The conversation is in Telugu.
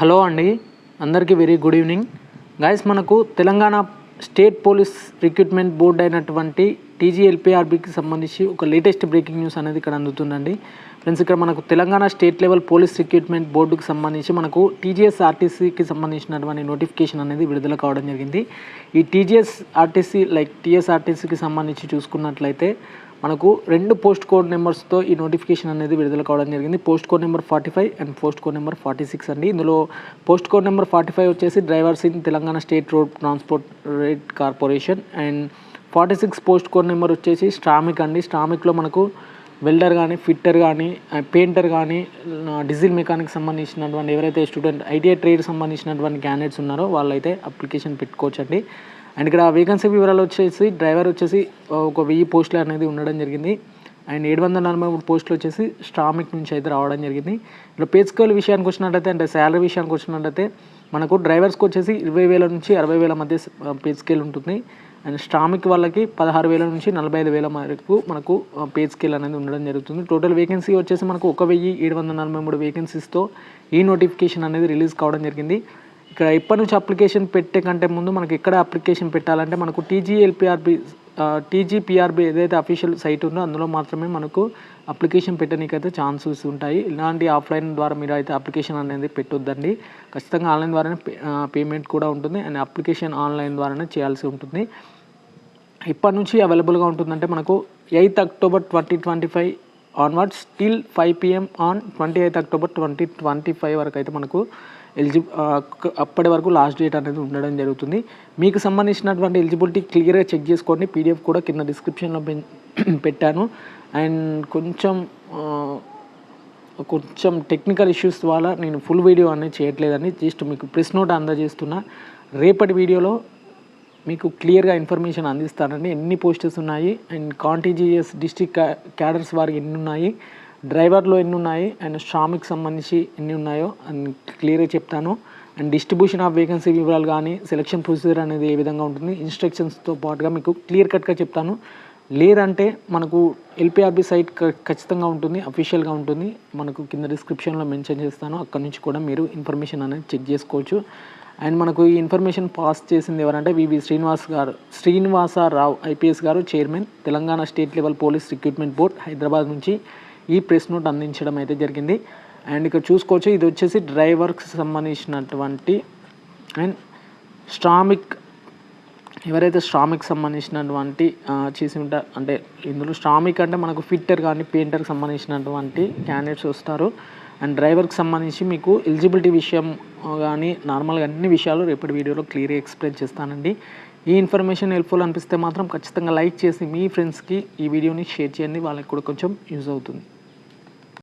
హలో అండి. అందరికీ వెరీ గుడ్ ఈవినింగ్. గైస్ మనకు Telangana state police recruitment board అయినటువంటి టీజీఎల్పిఆర్బికి సంబంధించి ఒక లేటెస్ట్ బ్రేకింగ్ న్యూస్ అనేది ఇక్కడ అందుతుందండి. ఫ్రెండ్స్ ఇక్కడ మనకు Telangana state level police recruitment బోర్డుకి సంబంధించి మనకు టీజీఎస్ ఆర్టీసీకి సంబంధించినటువంటి నోటిఫికేషన్ అనేది విడుదల కావడం జరిగింది. ఈ టీజీఎస్ ఆర్టీసీ లైక్ టీఎస్ఆర్టీసీకి సంబంధించి చూసుకున్నట్లయితే మనకు రెండు పోస్ట్ కోడ్ నెంబర్స్తో ఈ నోటిఫికేషన్ అనేది విడుదల కావడం జరిగింది. Post code number forty five and post code number forty six అండి. ఇందులో post code number forty five వచ్చేసి drivers in Telangana state road transport rate corporation and forty six post code number వచ్చేసి స్ట్రామిక్ అండి. స్ట్రామిక్లో మనకు వెల్డర్ కానీ ఫిట్టర్ కానీ పెయింటర్ కానీ డీజిల్ మెకానిక్ సంబంధించినటువంటి ఎవరైతే స్టూడెంట్ ఐటీఐ ట్రేడ్ సంబంధించినటువంటి క్యాండిడేట్స్ ఉన్నారో వాళ్ళైతే అప్లికేషన్ పెట్టుకోవచ్చండి. అండ్ ఇక్కడ వేకెన్సీ వివరాలు వచ్చేసి డ్రైవర్ వచ్చేసి ఒక వెయ్యి పోస్టులు అనేది ఉండడం జరిగింది. అండ్ ఏడు వందల నలభై మూడు పోస్టులు వచ్చేసి స్ట్రామిక్ నుంచి అయితే రావడం జరిగింది. ఇట్లా పే స్కేల్ విషయానికి వచ్చినట్టయితే అంటే శాలరీ విషయానికి వచ్చినట్టయితే మనకు డ్రైవర్స్కి వచ్చేసి ఇరవై వేల నుంచి అరవై వేల మధ్య పే స్కేల్ ఉంటుంది. అండ్ స్ట్రామిక్ వాళ్ళకి పదహారు వేల నుంచి నలభై ఐదు వేల వరకు మనకు పే స్కేల్ అనేది ఉండడం జరుగుతుంది. టోటల్ వేకెన్సీ వచ్చేసి మనకు ఒక వెయ్యి ఏడు వందల నలభై మూడు వేకెన్సీస్తో ఈ నోటిఫికేషన్ అనేది రిలీజ్ కావడం జరిగింది. ఇక్కడ ఎప్పటి నుంచి అప్లికేషన్ పెట్టే కంటే ముందు మనకి ఎక్కడ అప్లికేషన్ పెట్టాలంటే మనకు టీజీఎల్పిఆర్బి టీజీపీఆర్బి ఏదైతే అఫీషియల్ సైట్ ఉందో అందులో మాత్రమే మనకు అప్లికేషన్ పెట్టడానికైతే ఛాన్సెస్ ఉంటాయి. ఇలాంటి ఆఫ్లైన్ ద్వారా మీరు అయితే అప్లికేషన్ అనేది పెట్టొద్దండి. ఖచ్చితంగా ఆన్లైన్ ద్వారానే పేమెంట్ కూడా ఉంటుంది. అండ్ అప్లికేషన్ ఆన్లైన్ ద్వారానే చేయాల్సి ఉంటుంది. ఇప్పటి నుంచి అవైలబుల్గా ఉంటుందంటే మనకు eighth October twenty twenty five onwards still five PM on twenty eighth October twenty twenty five వరకు అయితే మనకు ఎలిజి అప్పటి వరకు లాస్ట్ డేట్ అనేది ఉండడం జరుగుతుంది. మీకు సంబంధించినటువంటి ఎలిజిబిలిటీ క్లియర్గా చెక్ చేసుకోండి. పీడిఎఫ్ కూడా కింద డిస్క్రిప్షన్లో పెట్టాను. అండ్ కొంచెం కొంచెం టెక్నికల్ ఇష్యూస్ ద్వారా నేను ఫుల్ వీడియో అనేది చేయట్లేదని జస్ట్ మీకు ప్రెస్ నోట్ అందజేస్తున్నా. రేపటి వీడియోలో మీకు క్లియర్గా ఇన్ఫర్మేషన్ అందిస్తానండి. ఎన్ని పోస్టర్స్ ఉన్నాయి? అండ్ కాంటీజీఎస్ డిస్టిక్ క్యాడర్స్ వారికి ఎన్ని ఉన్నాయి? డ్రైవర్లో ఎన్ని ఉన్నాయి అండ్ శ్రామిక్ సంబంధించి ఎన్ని ఉన్నాయో అండ్ క్లియర్గా చెప్తాను. అండ్ డిస్ట్రిబ్యూషన్ ఆఫ్ వేకెన్సీ వివరాలు కానీ సెలక్షన్ ప్రొసీజర్ అనేది ఏ విధంగా ఉంటుంది ఇన్స్ట్రక్షన్స్తో పాటుగా మీకు క్లియర్ కట్గా చెప్తాను. లేదంటే మనకు ఎల్పిఆర్బి సైట్ ఖచ్చితంగా ఉంటుంది అఫీషియల్గా ఉంటుంది. మనకు కింద డిస్క్రిప్షన్లో మెన్షన్ చేస్తాను. అక్కడ నుంచి కూడా మీరు ఇన్ఫర్మేషన్ అనేది చెక్ చేసుకోవచ్చు. అండ్ మనకు ఈ ఇన్ఫర్మేషన్ పాస్ చేసింది ఎవరంటే V V Srinivas garu Srinivasa Rao IPS garu chairman Telangana state level police recruitment board Hyderabad నుంచి. ఈ ప్రెస్ నోట్ అందించడం అయితే జరిగింది. అండ్ ఇక్కడ చూసుకోవచ్చు ఇది వచ్చేసి డ్రైవర్కి సంబంధించినటువంటి అండ్ స్ట్రామిక్ ఎవరైతే శ్రామిక్ సంబంధించినటువంటి చేసి ఉంటారు అంటే ఇందులో శ్రామిక్ అంటే మనకు ఫిట్టర్ కానీ పెయింటర్కి సంబంధించినటువంటి క్యాండిడేట్స్ వస్తారు. అండ్ డ్రైవర్కి సంబంధించి మీకు ఎలిజిబిలిటీ విషయం కానీ నార్మల్గా అన్ని విషయాలు రేపటి వీడియోలో క్లియర్గా ఎక్స్ప్లెయిన్ చేస్తానండి. ఈ ఇన్ఫర్మేషన్ హెల్ప్ఫుల్ అనిపిస్తే మాత్రం ఖచ్చితంగా లైక్ చేసి మీ ఫ్రెండ్స్కి ఈ వీడియోని షేర్ చేయండి. వాళ్ళకి కూడా కొంచెం యూజ్ అవుతుంది.